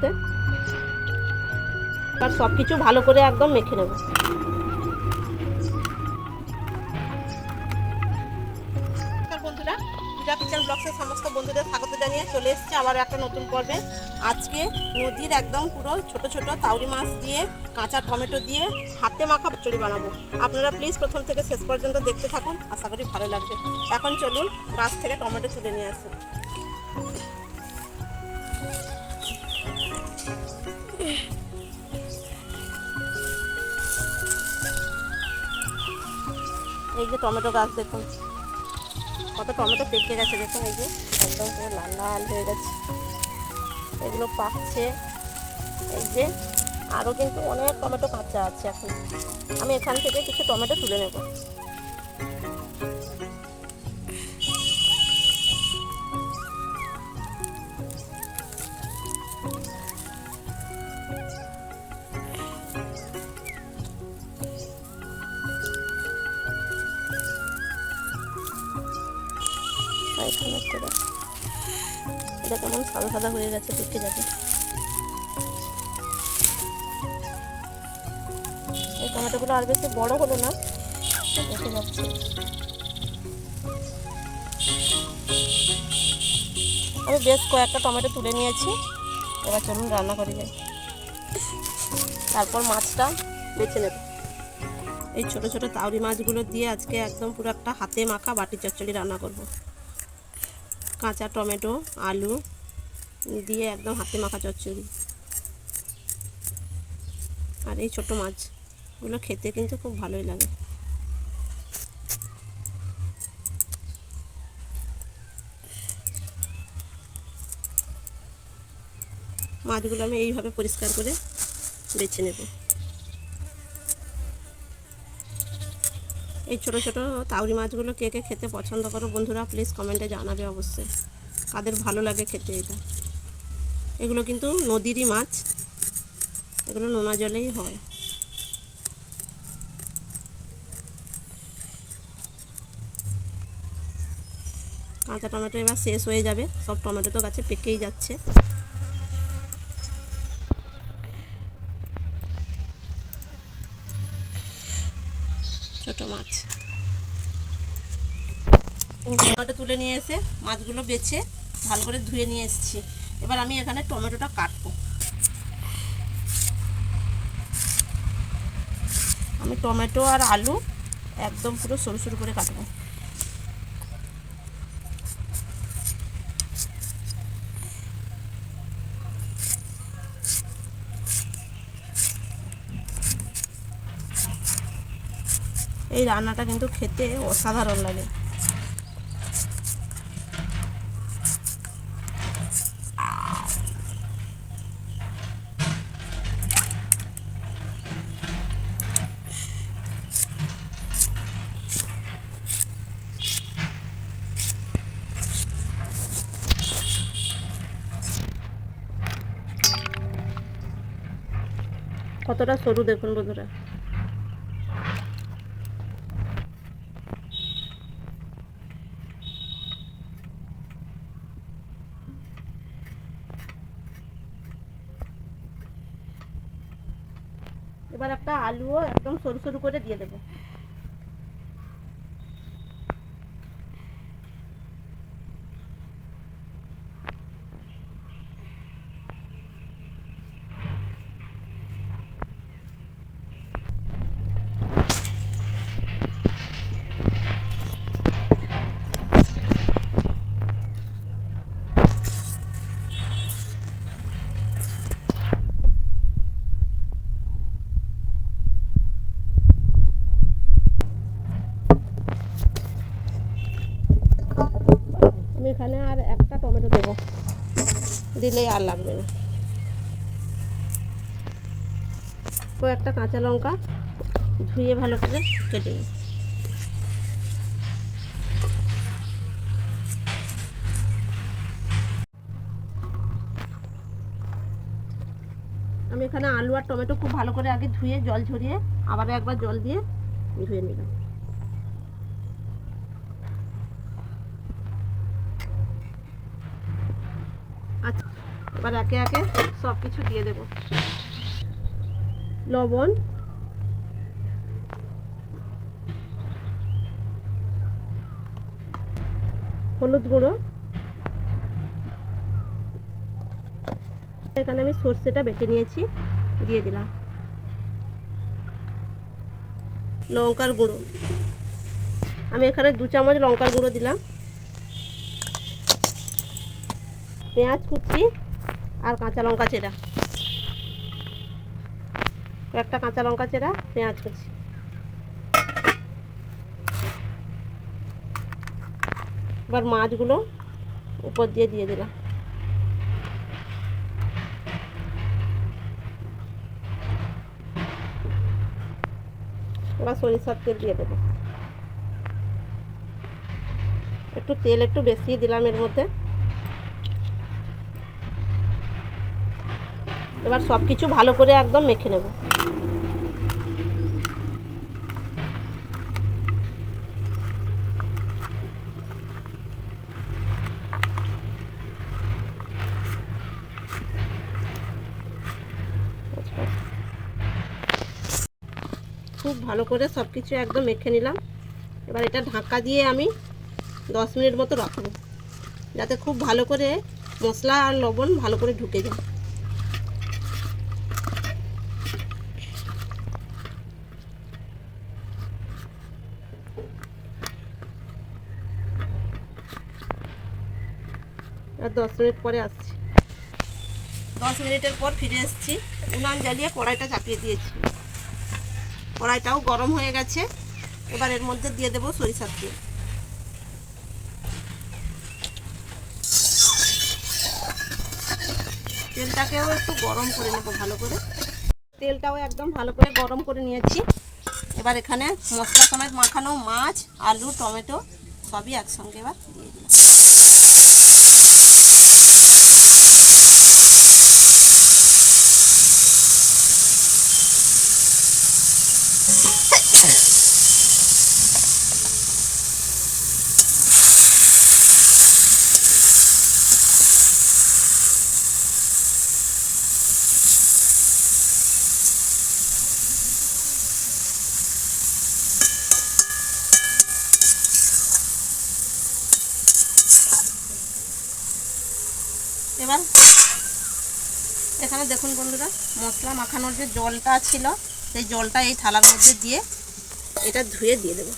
সাথে আর সব কিছু ভালো করে একদম মেখে নেব। বন্ধুরা, পূজা কিচেন সমস্ত বন্ধুদের স্বাগত জানিয়ে চলে এসেছি আবার একটা নতুন পর্বে। আজকে নদীর একদম পুরো ছোট ছোট তাউরি মাছ দিয়ে, কাঁচা টমেটো দিয়ে হাতে মাখা চড়ি বানাবো। আপনারা প্লিজ প্রথম থেকে শেষ পর্যন্ত দেখতে থাকুন, আশা করি ভালো লাগবে। এখন চলুন গাছ থেকে টমেটো তুলে নিয়ে আসুন এই যে টমেটো গাছ দেখুন। কত টমেটো পেকে গেছে দেখুন এই যে, একদম পুরো লাল লাল হয়ে গেছে। এগুলো পাচ্ছে। এই যে আরও কিন্তু অনেক টমেটো কাঁচা আছে এখন। আমি এখান থেকে কিছু টমেটো তুলে নেব। সাদা হয়ে গেছে পেকে যাবে। এই টমেটোগুলো আর বেশি বড় হলো না। দেখে যাচ্ছে। আমি বেশ কয়েকটা টমেটো তুলে নিয়েছি। এবার চলুন রান্না করে যাই। তারপর মাছটা বেছে নেব। এই ছোট ছোট তাওরি মাছগুলো দিয়ে আজকে একদম পুরো একটা হাতে মাখা বাটি চচ্চড়ি রান্না করব। কাঁচা টমেটো, আলু দিয়ে একদম হাতে মাখা চচ্চড়ি। আর এই ছোট মাছগুলো খেতে কিন্তু খুব ভালোই লাগে। মাছগুলো আমি এইভাবে পরিষ্কার করে বেছে নেব। এই ছোট ছোট তাউরি মাছগুলো কে কে খেতে পছন্দ করো বন্ধুরা প্লিজ কমেন্টে জানাবে অবশ্যই। কাদের ভালো লাগে খেতে এটা। এগুলো কিন্তু নদীরই মাছ। এগুলো নোনা জলেই হয়। কাঁচা টমেটো এবার শেষ হয়ে যাবে। সব টমেটো তো গাছে পেকেই যাচ্ছে। ছোট মাছ। টমেটো তুলে নিয়ে এসে মাছগুলো বেছে ভালো করে ধুয়ে নিয়ে এসেছি। এবার আমি এখানে টমেটোটা কাটবো। আমি টমেটো আর আলু একদম পুরো সরু সরু করে কাটবো। এই রান্নাটা কিন্তু খেতে অসাধারণ লাগে। কতটা সরু দেখুন বন্ধুরা। এবার একটা আলুও একদম সরু সরু করে দিয়ে দেবো। দিলেই আর লাগবে না কয়েকটা কাঁচা লঙ্কা ধুয়ে ভালো করে কেটে নিই। আমি এখানে আলু আর টমেটো খুব ভালো করে আগে ধুয়ে জল ঝরিয়ে আবার একবার জল দিয়ে ধুয়ে নিলাম আচ্ছা এবার একে একে সব কিছু দিয়ে দেব। লবণ। হলুদ গুঁড়ো। এখানে আমি সর্ষেটা বেটে নিয়েছি, দিয়ে দিলাম। লঙ্কার গুঁড়ো। আমি এখানে দু চামচ লঙ্কার গুঁড়ো দিলাম। পেঁয়াজ কুচি আর কাঁচা লঙ্কা চেরা। একটা কাঁচা লঙ্কা চেরা, পেঁয়াজ কুচি। এবার মাছগুলো উপর দিয়ে দিয়ে দিলাম। এবার সরিষার তেল দিয়ে দেবো। একটু তেল একটু বেশি দিলাম এর মধ্যে। এবার সব কিছু ভালো করে একদম মেখে নেব। খুব ভালো করে সব কিছু একদম মেখে নিলাম। এবার এটা ঢাকা দিয়ে আমি দশ মিনিট মতো রাখব, যাতে খুব ভালো করে মশলা আর লবণ ভালো করে ঢুকে যায়। আর দশ মিনিট পরে আসছি। দশ মিনিটের পর ফিরে এসেছি। উনান জ্বালিয়ে কড়াইটা চাপিয়ে দিয়েছি। কড়াইটাও গরম হয়ে গেছে। এবার এর মধ্যে দিয়ে দেবো সরিষার তেল। তেলটাকেও একটু গরম করে নেব ভালো করে। তেলটাও একদম ভালো করে গরম করে নিয়েছি। এবার এখানে মশলা সমেত মাখানো মাছ, আলু, টমেটো সবই একসঙ্গে এবার দিয়ে দিলাম। এবার এখানে দেখুন বন্ধুরা, মশলা মাখানোর যে জলটা ছিল, সেই জলটা এই থালার মধ্যে দিয়ে এটা ধুয়ে দিয়ে দেবো।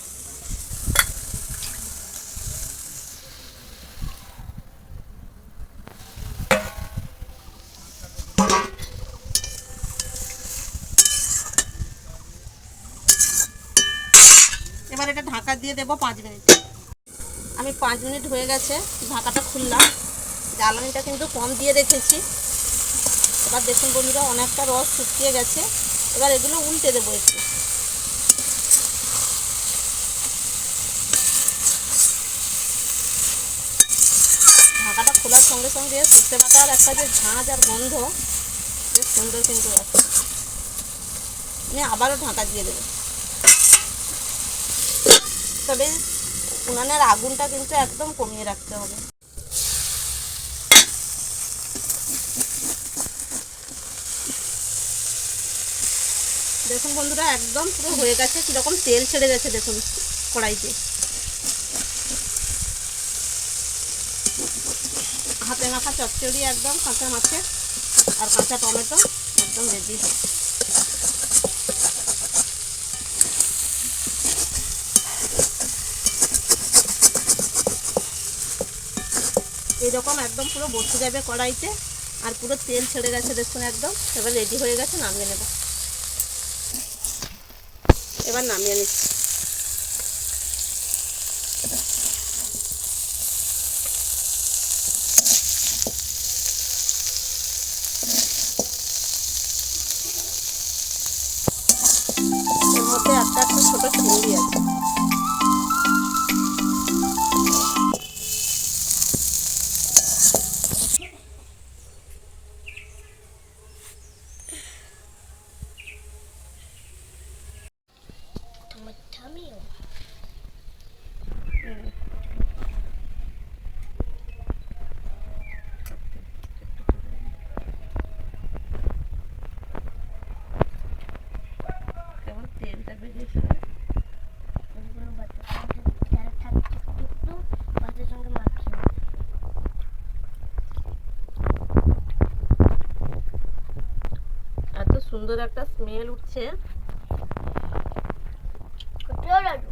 এবার এটা ঢাকা দিয়ে দেবো পাঁচ মিনিট। আমি পাঁচ মিনিট হয়ে গেছে, ঢাকাটা খুললাম। জ্বালানিটা কিন্তু কম দিয়ে রেখেছি। এবার দেখুন বন্ধুরা, অনেকটা রস শুকিয়ে গেছে। এবার এগুলো উল্টে দেবো একটু। ঢাকাটা খোলার সঙ্গে সঙ্গে সর্ষে বাটার একটা যে ঝাঁঝ আর গন্ধ, বেশ সুন্দর কিন্তু আমি আবারও ঢাকা দিয়ে দেবো। তবে উনানের আগুনটা কিন্তু একদম কমিয়ে রাখতে হবে। দেখুন বন্ধুরা, একদম পুরো হয়ে গেছে, কীরকম তেল ছেড়ে গেছে দেখুন কড়াইতে। হাতে মাখা চচ্চড়ি একদম, কাঁচা মাছের আর কাঁচা টমেটো একদম রেডি এইরকম একদম পুরো বসে যাবে কড়াইতে, আর পুরো তেল ছেড়ে গেছে দেখুন একদম। এবার রেডি হয়ে গেছে, নামিয়ে নেব। এবার নামিয়ে নিচ্ছি। এত সুন্দর একটা স্মেল উঠছে করতে ভালো লাগবে।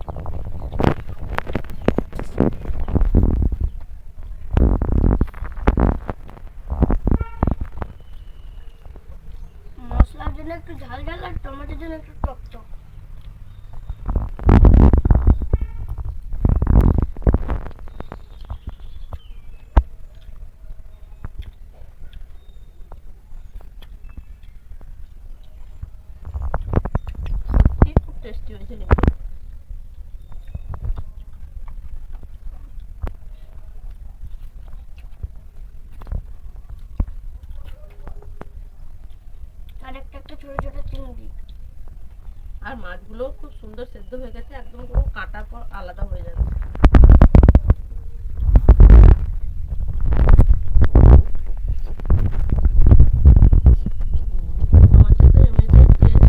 মশলার জন্য একটু ঝাল ঝাল আর টমেটোর জন্য একটু টক টক সত্যি খুব টেস্টি হয়েছে কিন্তু আর একটা একটা ছোট ছোট চিংড়ি আর মাছগুলো খুব সুন্দর সেদ্ধ হয়ে গেছে, একদম পুরো কাটার পর আলাদা হয়ে যাচ্ছে মাছের তো এমনিতেই taste।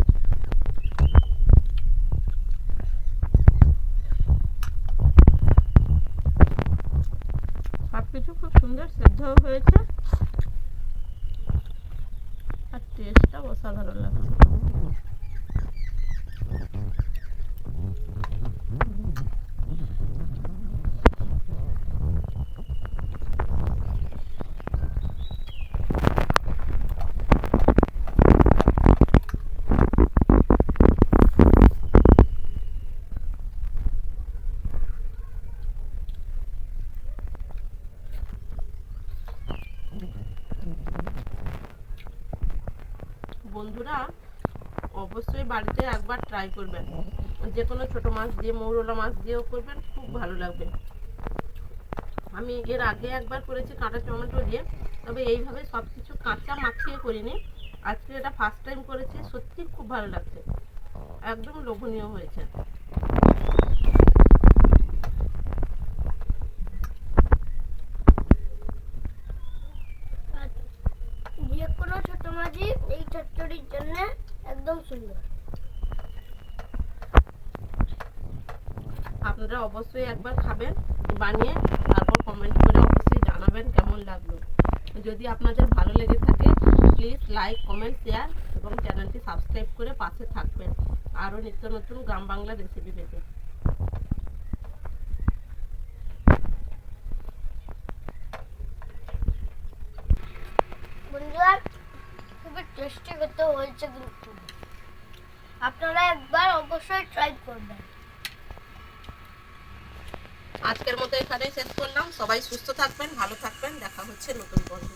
সবকিছু খুব সুন্দর সেদ্ধ হয়েছে আর টেস্টটা অসাধারণ লাগছে বন্ধুরা, অবশ্যই বাড়িতে একবার ট্রাই করবেন। যে কোনো ছোট মাছ দিয়ে, মৌরলা মাছ দিয়েও করবেন, খুব ভালো লাগবে। আমি এর আগে একবার করেছি কাঁটা টমেটো দিয়ে, তবে এইভাবে সব কিছু কাঁচা মাখিয়ে করিনি। আজকে এটা ফার্স্ট টাইম করেছি, সত্যি খুব ভালো লাগছে। একদম লোভনীয় হয়েছে আর যে কোনো ছোট মাছই এই চচ্চড়ির জন্য একদম সুন্দর। আপনারা অবশ্যই একবার খাবেন বানিয়ে তারপর কমেন্ট করে অবশ্যই জানাবেন কেমন লাগল। যদি আপনাদের ভালো লেগে থাকে প্লিজ লাইক কমেন্ট শেয়ার এবং চ্যানেলটি সাবস্ক্রাইব করে পাশে থাকবেন। আরও নিত্য নতুন গ্রাম বাংলা রেসিপি পেতে। বন্ধুরা খুবই টেস্টি খেতে হয়েছে কিন্তু। আপনারা একবার অবশ্যই ট্রাই করবেন। আজকের মতো এখানেই শেষ করলাম। সবাই সুস্থ থাকবেন, ভালো থাকবেন। দেখা হচ্ছে নতুন পর্বে।